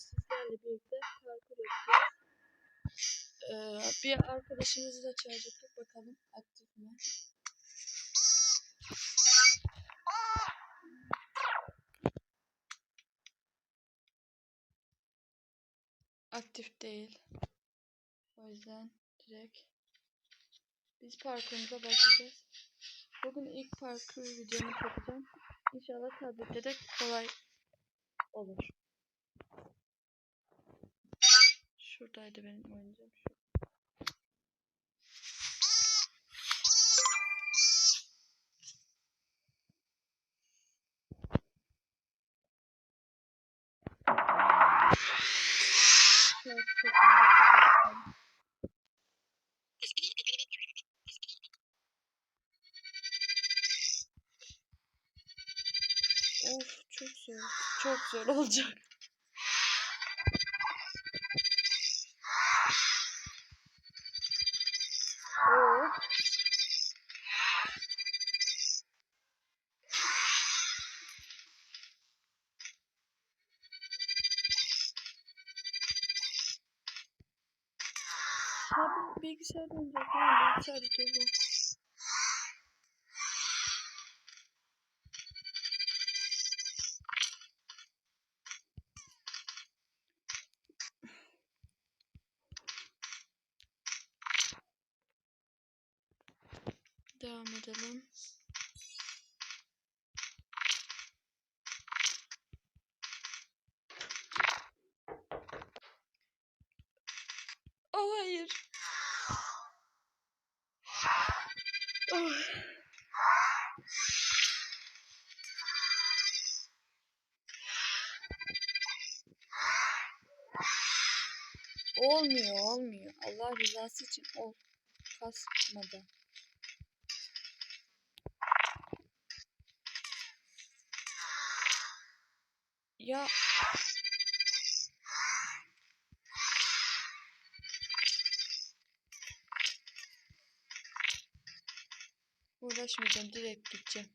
sizlerle birlikte parkur yapacağız. Ee, bir arkadaşımızı da çağıracaktık. Bakalım aktif mi? Aktif değil. O yüzden direkt biz parkurumuza başlayacağız. Bugün ilk parkur videomu çekeceğim. İnşallah tablette de kolay olur. Şuradaydı benim oyuncağım. Şu. Kapatalım. Of çok zor. Çok zor olacak. Bilgisayarda durdu. Devam edelim. Olmuyor, olmuyor. Allah rızası için ol. Kasmadan. Ya uğraşmayacağım direkt gideceğim.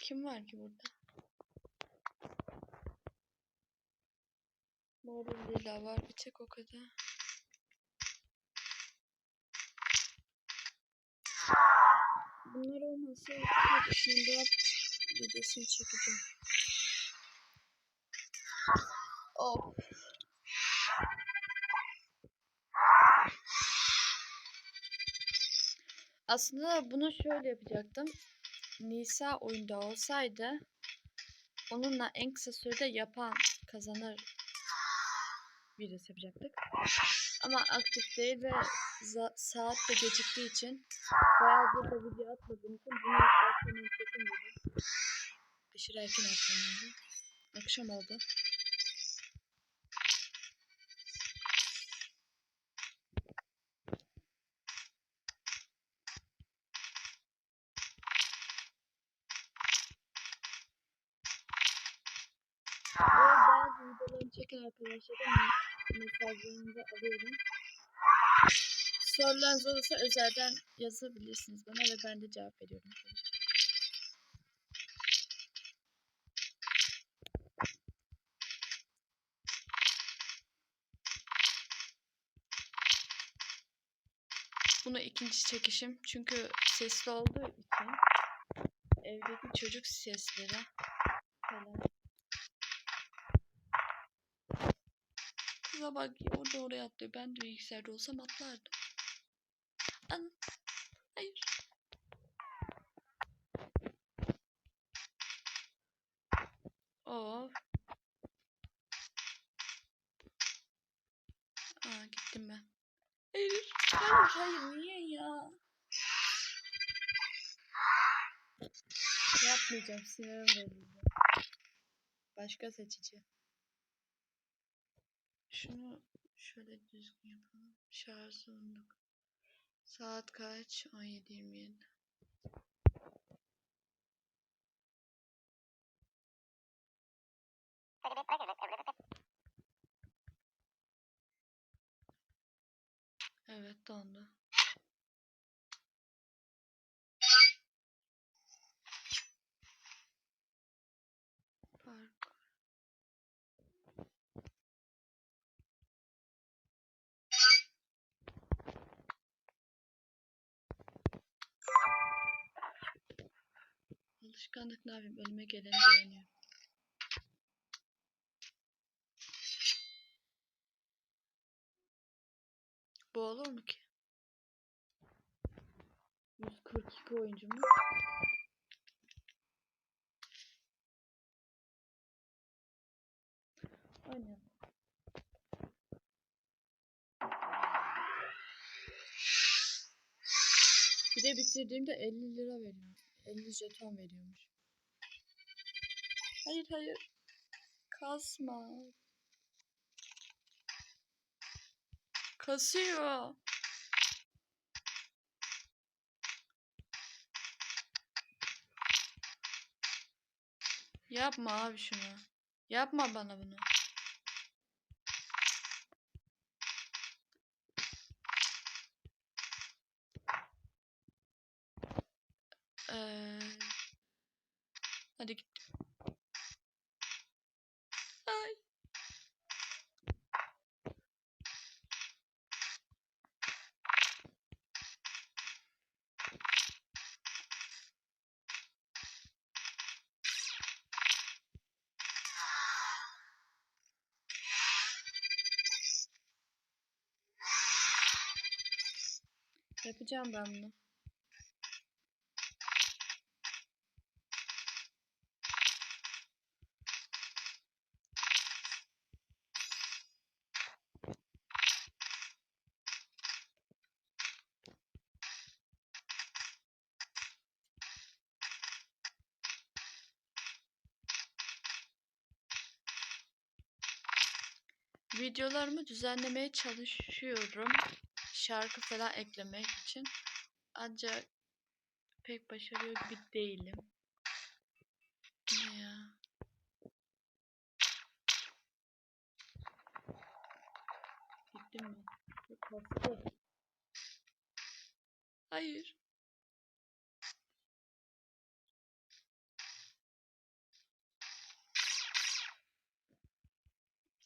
Kim var ki burada? Mor lila var bir tek o kadar. Bunlar olmasa daha videosunu çekeceğim. Oh. Aslında bunu şöyle yapacaktım. Nisa oyunda olsaydı onunla en kısa sürede yapan kazanır videosu yapacaktık. Ama aktif değil ve saat de geciktiği için bayağı burada video atmadığım için bunu erkenden çekim dedim. Aşırı erken attım. Akşam oldu. Ve çeken arkadaşlarım mesajlarını da alıyorum. Sorularınız olursa özelden yazabilirsiniz bana ve ben de cevap veriyorum. Bunu ikinci çekişim çünkü sesli olduğu için evdeki çocuk sesleri falan. Kıza bak orada oraya atlıyor. Ben de bilgisayarda olsam atlardım. Ana. Hayır. Of. Aa gittim ben. Hayır. Hayır hayır niye ya? Yapmayacağım sinirim bozuldu. Başka seçeceğim. Şunu şöyle düzgün yapalım. Şarj zorunduk. Saat kaç? 17.27. Evet dondu. Alışkanlık ne? Önüme geleni beğeniyorum. Bu olur mu ki? 142 oyuncu mu? Aynen. Bir de bitirdiğimde 50 lira veriyor. 50 jeton veriyormuş. Hayır hayır. Kasma. Kasıyor. Yapma abi şunu. Yapma bana bunu. Ee, hadi git. Ay. Yapacağım ben bunu. Videolarımı düzenlemeye çalışıyorum. Şarkı falan eklemek için. Ancak pek başarıyor gibi değilim. Ya? Gittim mi? Çok. Hayır.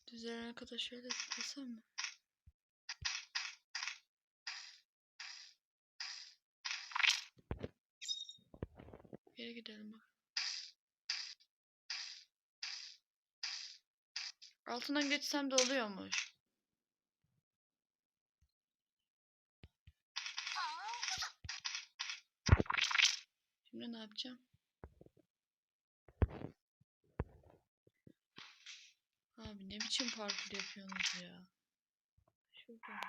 Düzelene kadar şöyle tıklasam mı? Gidelim bak. Altından geçsem de oluyormuş. Şimdi ne yapacağım? Abi ne biçim parkur yapıyorsunuz ya? Şurada.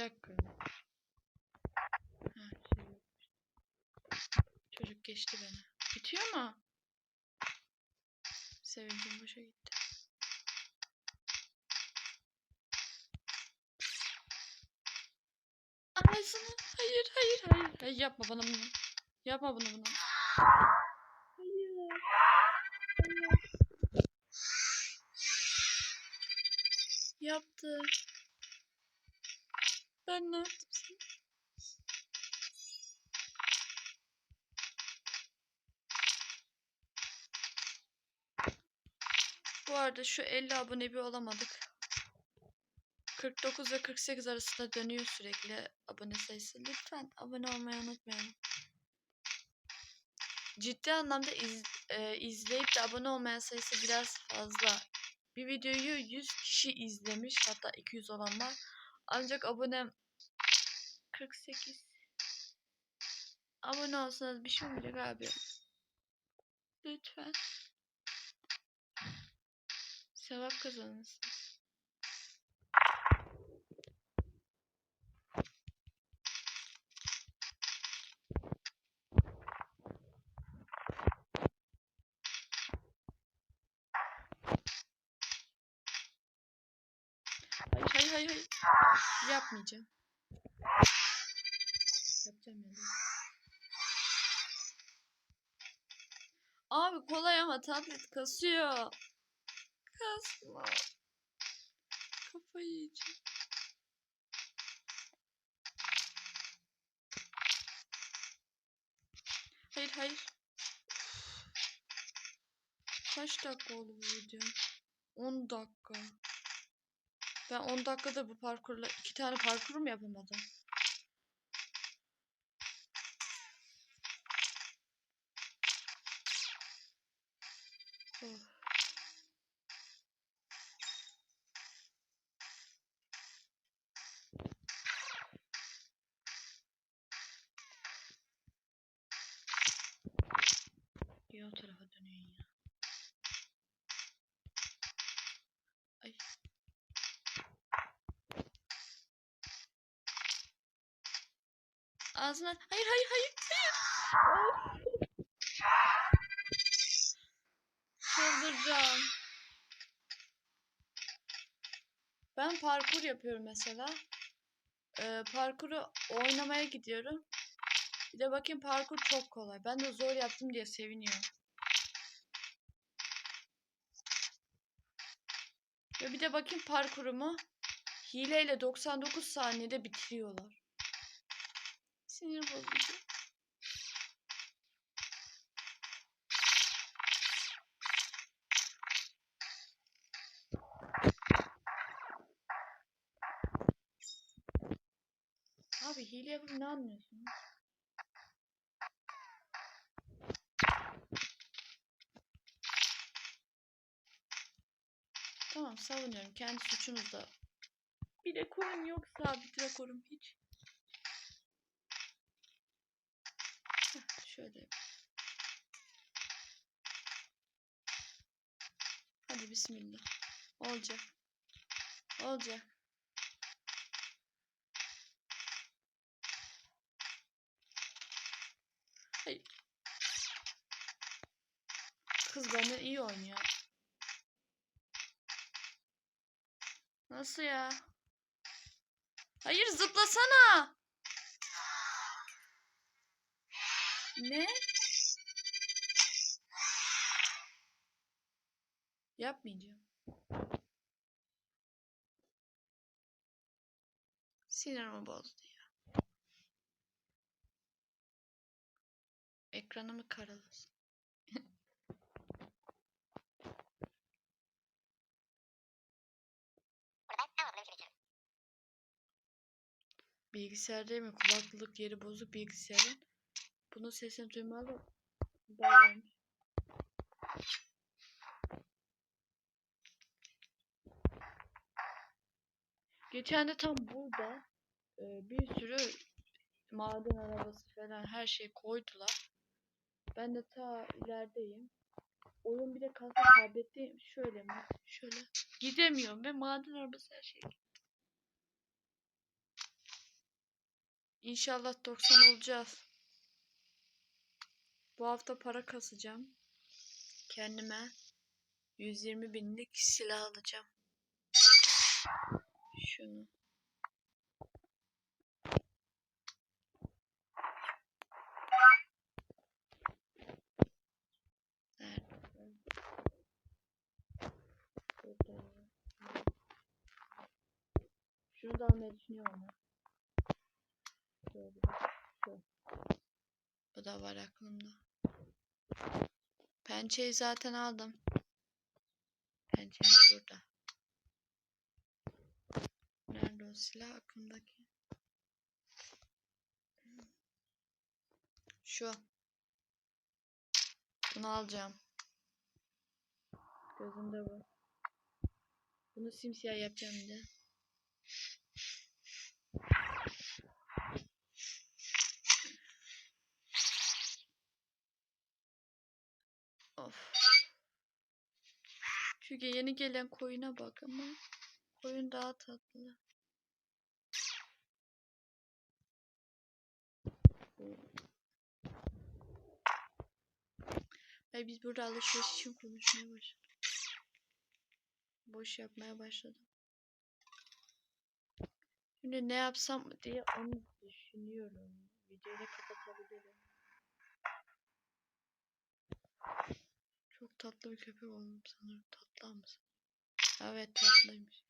Dakika. Şey. Çocuk geçti beni. Bitiyor mu? Sevincim boşa gitti. Ağzını. Hayır, hayır, hayır. Hayır yapma bana bunu. Yapma bunu bana. Hayır. Hayır. Yaptı. Ben ne yaptım? Bu arada şu 50 abone bir olamadık. 49 ve 48 arasında dönüyor sürekli abone sayısı. Lütfen abone olmayı unutmayın. Ciddi anlamda iz, e, izleyip de abone olmayan sayısı biraz fazla. Bir videoyu 100 kişi izlemiş hatta 200 olan var. Ancak abonem 48. Abone olsanız bir şey olmayacak abi. Lütfen. Sevap kazanırsınız. Hayır hayır hayır hayır. Yapmayacağım. Yapacağım ya. da. Abi kolay ama tablet kasıyor. Kasma. Kafayı yiyeceğim. Hayır hayır. Kaç dakika oldu bu video? 10 dakika. Ben 10 dakikada bu parkurla iki tane parkur mu yapamadım? Niye o tarafa dönüyorsun ya? Ay. Ağzına... Hayır hayır hayır hayır. Çıldıracağım. Ben parkur yapıyorum mesela. Ee, parkuru oynamaya gidiyorum. Bir de bakayım parkur çok kolay. Ben de zor yaptım diye seviniyorum. Ve bir de bakayım parkurumu hileyle 99 saniyede bitiriyorlar. Sinir bozucu. Abi hile yapıp ne anlıyorsun? Tamam savunuyorum. Kendi suçunuzda. Bir rekorum yok sabit rekorum hiç. Şöyle. Hadi bismillah. Olacak. Olacak. Kız benden iyi oynuyor. Nasıl ya? Hayır zıplasana. Ne? Yapmayacağım. Sinirimi bozdu ya. Ekranımı karalasın. Bilgisayar değil mi? Kulaklık yeri bozuk bilgisayarın. Bunun sesini duymalı. Bayağı. Geçen de tam burada e, bir sürü maden arabası falan her şey koydular. Ben de ta ilerideyim. Oyun bir de kalsa tabletteyim. Şöyle mi? Şöyle. Gidemiyorum ve maden arabası her şey. İnşallah 90 olacağız. Bu hafta para kasacağım. Kendime 120 binlik silah alacağım. Şunu. Şunu da almayı düşünüyorum. Şöyle. Şu. Bu da var aklımda. Pençeyi zaten aldım. Pençemiz burada. Nerede o silah aklımdaki? Şu. Bunu alacağım. Gözümde bu. Bunu simsiyah yapacağım bir de. Çünkü yeni gelen koyuna bak ama koyun daha tatlı. Ay biz burada alışveriş için konuşmaya başladık. Boş yapmaya başladım. Şimdi ne yapsam diye onu düşünüyorum. Videoyu kapatabilirim. Çok tatlı bir köpek oldum sanırım. Tatlı mısın? Evet tatlıymış.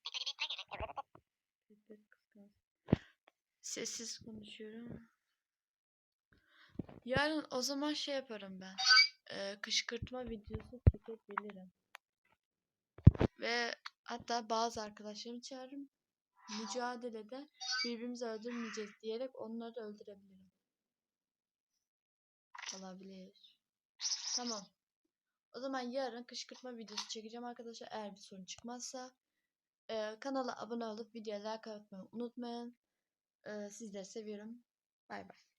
Sessiz konuşuyorum. Yarın o zaman şey yaparım ben. Ee, kışkırtma videosu çekebilirim. Ve hatta bazı arkadaşlarımı çağırırım. Mücadelede birbirimizi öldürmeyeceğiz diyerek onları öldürebilirim. Olabilir. Tamam. O zaman yarın kışkırtma videosu çekeceğim arkadaşlar. Eğer bir sorun çıkmazsa. Ee, kanala abone olup videoya like atmayı unutmayın. Ee, sizleri seviyorum. Bay bay.